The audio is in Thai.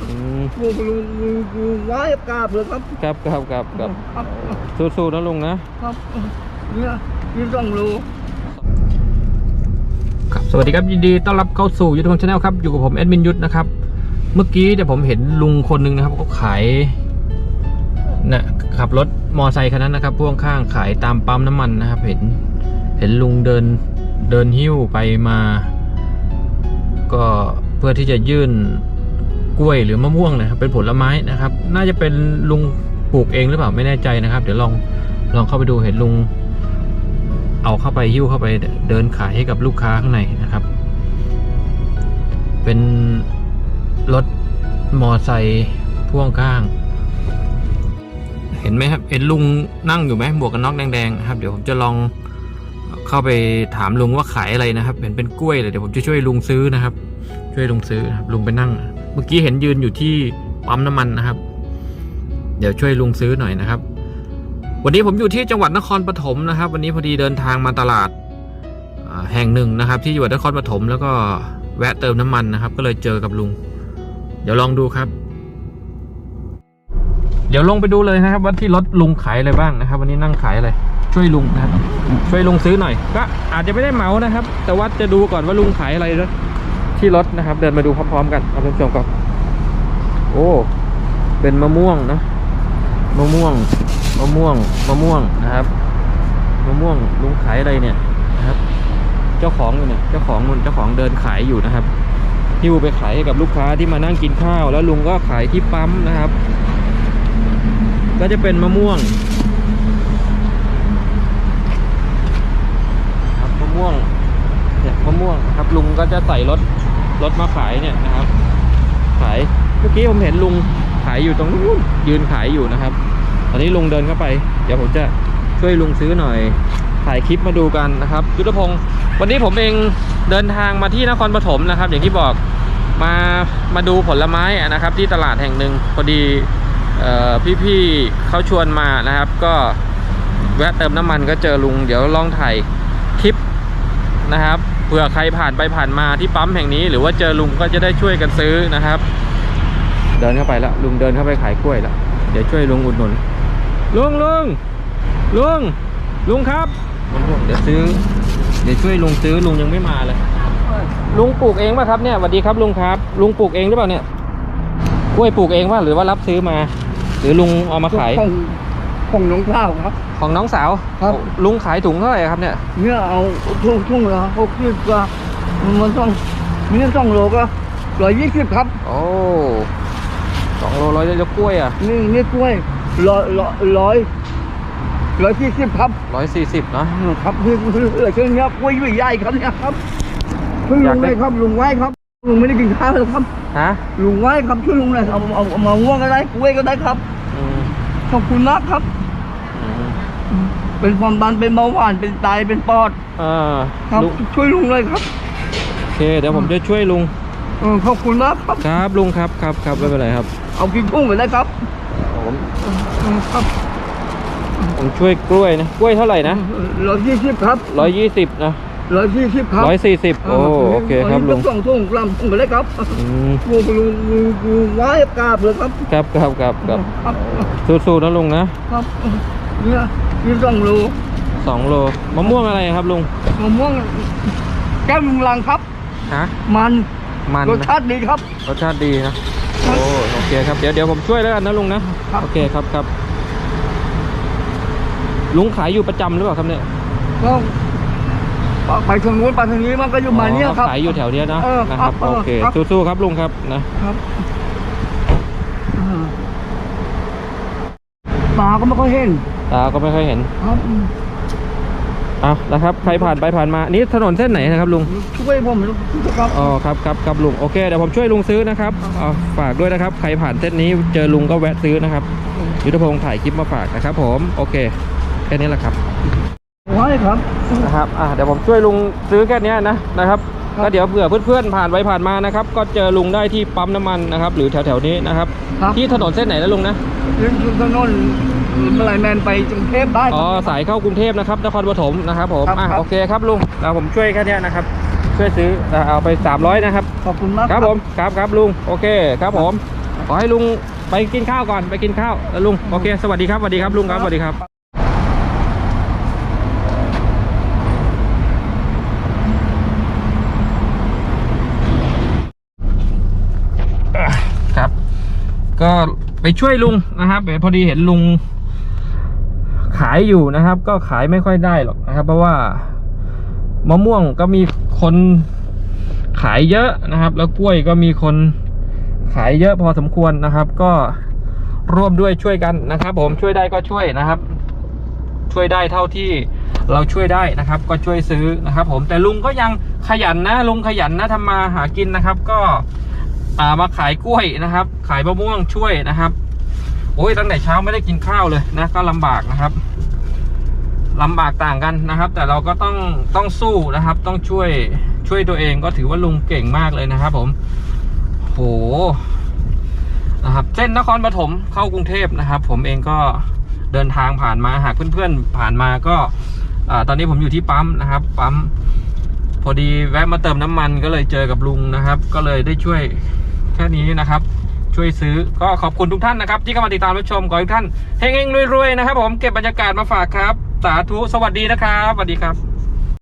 อืมลุงลุงลุงลุงไว้กราบเลยครับครับ ครับครับครับครับสู้ๆนะลุงนะครับเนี่ยนี่ต้องรู้ครับสวัสดีครับยินดีต้อนรับเข้าสู่ยุทธพงศ์ชาแนลครับ อยู่กับผมแอดมินยุทธนะครับ เมื่อกี้เนี่ยผมเห็นลุงคนหนึ่งนะครับเขาขายนะขับรถมอไซค์คันนั้นนะครับพ่วงข้างขายตามปั๊มน้ำมันนะครับ เห็นเห็นลุงเดินเดินหิ้วไปมา ก็เพื่อที่จะยื่นก ล้วยหรือมะม่วงนะครับเป็นผลไม้นะครับ น่าจะเป็นลุงปลูกเองหรือเปล่าไม่แน่ใจนะครับ เดี๋ยวลองลองเข้าไปดูเห็นลุง เอาเข้าไปหิ้วเข้าไปเดินขายให้กับลูกค้าข้างในนะครับ เป็นรถมอไซค์พ่วงข้าง เห็นไหมครับ เห็นลุงนั่งอยู่ไหมหมวกกันน็อกแดงๆครับ เดี๋ยวผมจะลองเข้าไปถามลุงว่าขายอะไรนะครับ เห็นเป็นกล้วยเลยเดี๋ยวผมจะช่วยลุงซื้อนะครับ ช่วยลุงซื้อนะครับลุงไปนั่ง เมื่อกี้เห็นยืนอยู่ที่ปั๊มน้ำมันนะครับ เดี๋ยวช่วยลุงซื้อหน่อยนะครับ วันนี้ผมอยู่ที่จังหวัดนครปฐมนะครับ วันนี้พอดีเดินทางมาตลาดแห่งหนึ่งนะครับ ที่จังหวัดนครปฐมแล้วก็แวะเติมน้ำมันนะครับ ก็เลยเจอกับลุง เดี๋ยวลองดูครับ เดี๋ยวลงไปดูเลยนะครับว่าที่รถลุงขายอะไรบ้างนะครับ วันนี้นั่งขายอะไรช่วยลุงนะครับช่วยลุงซื้อหน่อย ก็อาจจะไม่ได้เหมานะครับ แต่ว่าจะดูก่อนว่าลุงขายอะไรนะ ที่รถนะครับ เดินมาดูพร้อมๆ กันเอาเป็นชมก่อนโอ้ เป็นมะม่วงนะมะม่วงมะม่วงมะม่วงนะครับมะม่วงลุงขายอะไรเนี่ยนะครับ เจ้าของอยู่เนี่ยเจ้าของมันเจ้าของเดินขายอยู่นะครับหิ้วไปขายให้กับลูกค้าที่มานั่งกินข้าว แล้วลุงก็ขายที่ปั๊มนะครับ ก็จะเป็นมะม่วงครับมะม่วงเนี่ยมะม่วงครับลุงก็จะใส่รถ รถมาขายเนี่ยนะครับ ขายเมื่อกี้ผมเห็นลุงขายอยู่ตรงนู้นยืนขายอยู่นะครับ ตอนนี้ลุงเดินเข้าไป เดี๋ยวผมจะช่วยลุงซื้อหน่อยถ่ายคลิปมาดูกันนะครับยุทธพงศ์วันนี้ผมเองเดินทางมาที่นครปฐมนะครับ อย่างที่บอกมามาดูผลไม้นะครับ ที่ตลาดแห่งหนึ่งพอดีออพี่ๆเขาชวนมานะครับ ก็แวะเติมน้ำมันก็เจอลุง เดี๋ยวลองถ่ายคลิปนะครับเผื่อใครผ่านไปผ่านมาที่ปั๊มแห่งนี้ หรือว่าเจอลุงก็จะได้ช่วยกันซื้อนะครับ เดินเข้าไปแล้วลุงเดินเข้าไปขายกล้วยแล้วเดี๋ยวช่วยลุงอุดหนุนลุงลุงลุงลุงครับลุงเดี๋ยวซื้อ เดี๋ยวช่วยลุงซื้อลุงยังไม่มาเลยลุงปลูกเองป่ะครับเนี่ยสวัสดีครับลุงครับ ลุงปลูกเองหรือเปล่าเนี่ยกล้วยปลูกเองป่ะหรือว่ารับซื้อมา หรือลุงเอามาขาย ของของน้องข้าวครับของน้องสาวครับลุงขายถุงเท่าไหร่ครับเนี่ยเนี่ยเอาทุ่งทุ่งละหกสิบก็มันต้องนี่ต้องโลก็ร้อยยี่สิบครับ โอ้สองโลร้อยแล้วกล้วยอะนี่นี่กล้วยร้อยร้อยร้อยร้อยสี่สิบครับร้อยสี่สิบเนาะครับนี่อะไรเช่นนี้กล้วยใหญ่ครับเนี่ยครับช่วยอยาลุกงได้เลยครับลุงไว้ครับลุงไม่ได้กินข้าวเลยครับฮะลุงไว้ครับช่วยลุงเลยเอาเอาเอามาม่วงก็ได้กล้วยก็ได้ครับอืมขอบคุณมากครับอืม เป็นความดันเป็นเบาหวานเป็นไตเป็นปอดอ่าครับลุงช่วยลุงเลยครับโอเคเดี๋ยวผมจะช่วยลุงเออขอบคุณมากครับครับลุงครับครับครับไม่เป็นไรครับเอากินทุ่งไปได้ครับผมเออครับผมช่วยกล้วยนะกล้วยเท่าไหร่นะร้อยยี่สิบครับร้อยยี่สิบนะร้อยยี่สิบครับร้อยสี่สิบโอ้โอเคครับลุงสองทุ่งลำทุ่งไปได้ครับอืมลุงลุงลุงลุงไว้กราบเลยครับครับ ครับครับครับครับสู้ๆนะลุงนะครับเนี่ย นี่ต้องรู้สองโลมะม่วงอะไรครับลุงมะม่วงแก้วลุงลังครับฮะมันมันรสนะชาติดีครับรสชาติดีนะโอ้โอเคครับเดี๋ยวเดี๋ยวผมช่วยแล้วกันนะลุงนะครับโอเคครับครับลุงขายอยู่ประจำหรือเปล่าครับเนี่ยก็ไปทางนู้นไปทางนี้มันก็อยู่มาเนี่ยครับขายอยู่แถวเนี้ยนะเออนะครับครับเออโอเคครับสู้ๆครับลุงครับนะครับอ่าตาก็ไม่ค่อยเห็น ตาก็ไม่ค่อยเห็นครับอะนะครับใครผ่านไปผ่านมานี่ถนนเส้นไหนนะครับลุงช่วยผมครับอ๋อครับครับครับลุงโอเคเดี๋ยวผมช่วยลุงซื้อนะครับอ๋อฝากด้วยนะครับใครผ่านเส้นนี้เจอลุงก็แวะซื้อนะครับยุทธพงศ์ถ่ายคลิปมาฝากนะครับ ผมโอเคแค่นี้แหละครับไว้ครับนะครับอะเดี๋ยวผมช่วยลุงซื้อแค่เนี้ยนะนะครับครับก็เดี๋ยวเผื่อเพื่อนๆผ่านไปผ่านมานะครับ ก็เจอลุงได้ที่ปั๊มน้ำมันนะครับ หรือแถวๆนี้นะครับครับที่ถนนเส้นไหนนะลุงนะเรื่องถนนเมื่อ ไหรแมนไปกรุงเทพได้คอ๋อรับสายเข้ากรุงเทพนะครับนครปฐมนะครับผมครับอะครับโอเคครับลุงเดี๋ยวผมช่วยแค่เนี้ยนะครับช่วยซื้ออะเอาไป 300 นะครับ ขอบคุณมากครับผมครับครับลุงโอเคครับผมขอให้ลุงไปกินข้าวก่อนไปกินข้าวเออลุงโอเคสวัสดีครับสวัสดีครับลุงครับสวัสดีครับอะครับ ก็ไปช่วยลุงนะครับพอดีเห็นลุง ขายอยู่นะครับ ก็ขายไม่ค่อยได้หรอกนะครับ เพราะว่ามะม่วงก็มีคนขายเยอะนะครับ แล้วกล้วยก็มีคนขายเยอะพอสมควรนะครับ ก็ร่วมด้วยช่วยกันนะครับ ผมช่วยได้ก็ช่วยนะครับ ช่วยได้เท่าที่เราช่วยได้นะครับ ก็ช่วยซื้อนะครับ ผมแต่ลุงก็ยังขยันนะลุงขยันนะทำมาหากินนะครับ ก็ามาขายกล้วยนะครับ ขายมะม่วงช่วยนะครับโอ้ยตั้งแต่เช้าไม่ได้กินข้าวเลยนะก็ลำบากนะครับ ลำบากต่างกันนะครับ แต่เราก็ต้องต้องสู้นะครับ ต้องช่วยช่วยตัวเองก็ถือว่าลุงเก่งมากเลยนะครับ ผมโหนะครับ เส้นนครปฐมเข้ากรุงเทพนะครับ ผมเองก็เดินทางผ่านมาหากเพื่อนๆผ่านมาก็อตอนนี้ผมอยู่ที่ปั๊มนะครับ ปั๊มพอดีแวะมาเติมน้ำมันก็เลยเจอกับลุงนะครับ ก็เลยได้ช่วยแค่นี้นะครับ ช่วยซื้อก็ขอบคุณทุกท่านนะครับ ที่เข้ามาติดตามรับชมขอให้ทุกท่านเฮงๆรวยๆนะครับ ผมเก็บบรรยากาศมาฝากครับ สาธุสวัสดีนะครับสวัสดีครับ